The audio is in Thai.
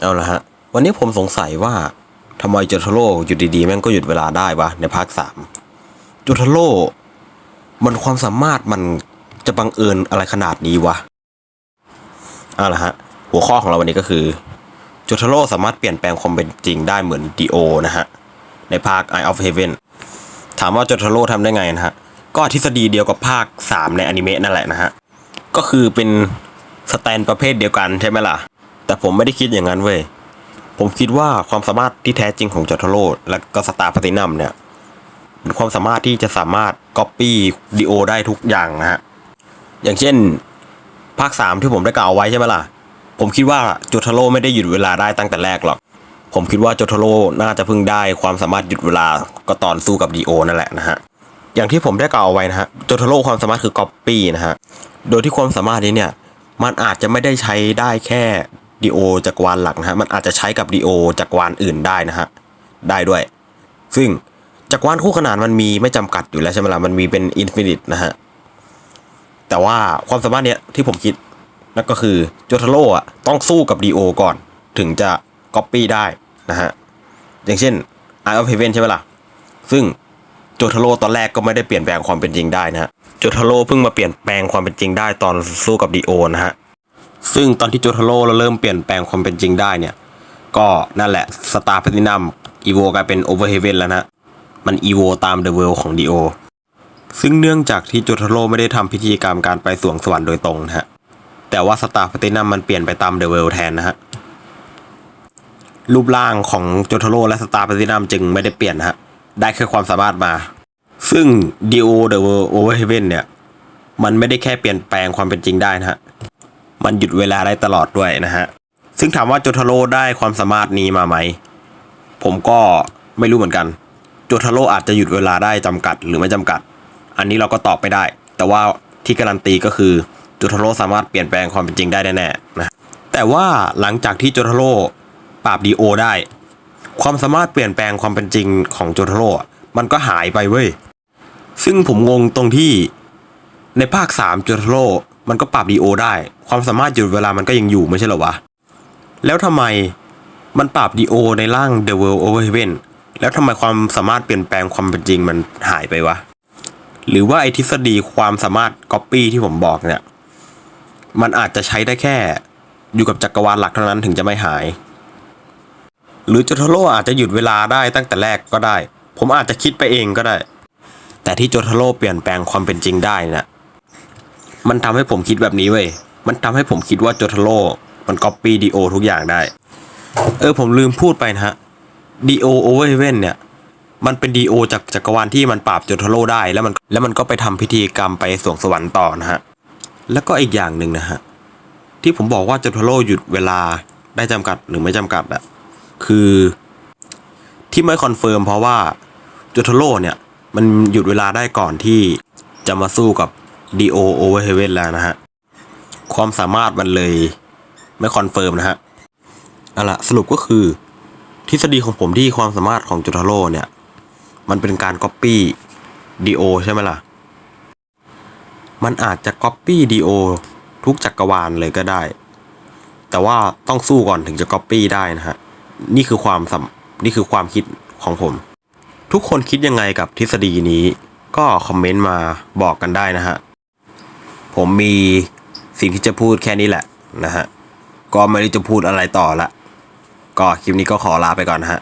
เอาละฮะ วันนี้ผมสงสัยว่าทำไมจโทโร่อยู่ดีๆ แม่งก็หยุดเวลาได้วะในภาคสามจโทโร่มันความสามารถมันจะบังเอิญอะไรขนาดนี้วะเอาละฮะ หัวข้อของเราวันนี้ก็คือจโทโร่สามารถเปลี่ยนแปลงความเป็นจริงได้เหมือนดีโอนะฮะ ในภาค Eye of Heaven ถามว่าจโทโร่ทำได้ไงนะฮะ ก็ทฤษฎีเดียวกับภาค 3 ในอนิเมะนั่นแหละนะฮะ ก็คือเป็นสแตนประเภทเดียวกันใช่ไหมล่ะ แต่ผมไม่ได้คิดอย่างนั้นเว้ย ผมคิดว่าความสามารถที่แท้จริงของจอร์โทโรและก็สตาร์พาตินัมเนี่ยเป็นความสามารถที่จะสามารถก๊อปปี้ดีโอได้ทุกอย่างนะฮะ อย่างเช่น ภาค 3 ที่ผมได้กล่าวไว้ใช่ไหมล่ะ ผมคิดว่าโจโทโรไม่ได้หยุดเวลาได้ตั้งแต่แรกหรอก ผมคิดว่าโจโทโรน่าจะเพิ่งได้ความสามารถหยุดเวลาก็ตอนสู้กับดีโอนั่นแหละนะฮะอย่างที่ผมได้กล่าวไว้นะฮะโจโทโรความสามารถคือก๊อปปี้นะฮะ โดยที่ความสามารถนี้เนี่ยมันอาจจะไม่ได้ใช้ได้แค่ ดีโอจักรวาลหลักนะฮะมันอาจจะใช้กับดีโอจักรวาลอื่นได้นะฮะได้ด้วย ซึ่งจักรวาลคู่ขนานมันมีไม่จำกัดอยู่แล้วใช่ไหมล่ะมันมีเป็นอินฟินิตนะฮะแต่ว่าความสามารถเนี้ยที่ผมคิดนั่นก็คือโจทาโร่อะต้องสู้กับดีโอก่อนถึงจะก๊อปปี้ได้นะฮะอย่างเช่น Eye of Heaven ใช่ไหมล่ะซึ่งโจทาโร่ตอนแรกก็ไม่ได้เปลี่ยนแปลงความเป็นจริงได้นะฮะโจทาโร่เพิ่งมาเปลี่ยนแปลงความเป็นจริงได้ตอนสู้กับดีโอนะฮะ ซึ่งตอนที่โจทาโร่เราเริ่มเปลี่ยนแปลงความเป็นจริงได้เนี่ย ก็นั่นแหละสตาร์พ t ตินัมอีโวกลายเป็นโอเวอร์เฮเวนแล้วนะมันอีโวตามเดอะเวลของดีโอซึ่งเนื่องจากที่โจทาโร่ไม่ได้ทำพิธีกรรมการไปสวงสวรรค์โดยตรงนะฮะแต่ว่าสตาร์พ t ตินัมมันเปลี่ยนไปตามเดอะเวลแทนนะฮะรูปร่างของโจทาโร่และสตาร์พ t ตินัมจึงไม่ได้เปลี่ยนนะฮะได้แค่ความสามารถมา ซึ่ง D.O. The World Over Heaven เนี่ยมันไม่ได้แค่เปลี่ยนแปลงความเป็นจริงได้นะฮะ มันหยุดเวลาได้ตลอดด้วยนะฮะ ซึ่งถามว่าโจทาโร่ได้ความสามารถนี้มาไหม ผมก็ไม่รู้เหมือนกัน โจทาโร่อาจจะหยุดเวลาได้จำกัดหรือไม่จำกัด อันนี้เราก็ตอบไม่ได้ แต่ว่าที่การันตีก็คือโจทาโร่สามารถเปลี่ยนแปลงความเป็นจริงได้แน่ๆนะแต่ว่าหลังจากที่โจทาโร่ปราบดีโอได้ ความสามารถเปลี่ยนแปลงความเป็นจริงของโจทาโร่มันก็หายไปเว้ยซึ่งผมงงตรงที่ ในภาค3โจทาโร่มันก็ปรับดีโอได้ ความสามารถหยุดเวลามันก็ยังอยู่ไม่ใช่เหรอวะ แล้วทำไมมันปรับดีโอในร่าง The World Over Heaven แล้วทำไมความสามารถเปลี่ยนแปลงความเป็นจริงมันหายไปวะ หรือว่าไอทฤษฎีความสามารถก๊อปปี้ที่ผมบอกเนี่ย มันอาจจะใช้ได้แค่อยู่กับจักรวาลหลักเท่านั้นถึงจะไม่หาย หรือโจโทโร่อาจจะหยุดเวลาได้ตั้งแต่แรกก็ได้ ผมอาจจะคิดไปเองก็ได้ แต่ที่โจโทโร่เปลี่ยนแปลงความเป็นจริงได้น่ะ มันทำให้ผมคิดแบบนี้เว้ย มันทำให้ผมคิดว่าโจโทโร่มันก๊อปปี้ดีโอทุกอย่างได้ เออผมลืมพูดไปนะฮะดีโอโอเวอร์เว่นเนี่ย มันเป็นดีโอจากจักรวาลที่มันปราบโจโทโร่ได้แล้วมันแล้วมันก็ไปทำพิธีกรรมไปสวงสวรรค์ต่อนะฮะ แล้วก็อีกอย่างหนึ่งนะฮะ ที่ผมบอกว่าโจโทโร่หยุดเวลาได้จำกัดหรือไม่จำกัดอะคือที่ไม่คอนเฟิร์มเพราะว่าโจโทโร่เนี่ย มันหยุดเวลาได้ก่อนที่จะมาสู้กับ ดีโอโอเวอร์เฮเว่นแล้วนะฮะ ความสามารถมันเลยไม่คอนเฟิร์มนะฮะเอาล่ะสรุปก็คือ ทฤษฎีของผมที่ความสามารถของจโทาโร่เนี่ย มันเป็นการก๊อปปี้ดีโอใช่ไหมล่ะ มันอาจจะก๊อปปี้ดีโอทุกจักรวาลเลยก็ได้ แต่ว่าต้องสู้ก่อนถึงจะก๊อปปี้ได้นะฮะ นี่คือความสำนี่คือความคิดของผม ทุกคนคิดยังไงกับทฤษฎีนี้ ก็คอมเมนต์มาบอกกันได้นะฮะ ผมมีสิ่งที่จะพูดแค่นี้แหละนะฮะ ก็ไม่ได้จะพูดอะไรต่อละ ก็คลิปนี้ก็ขอลาไปก่อนนะฮะ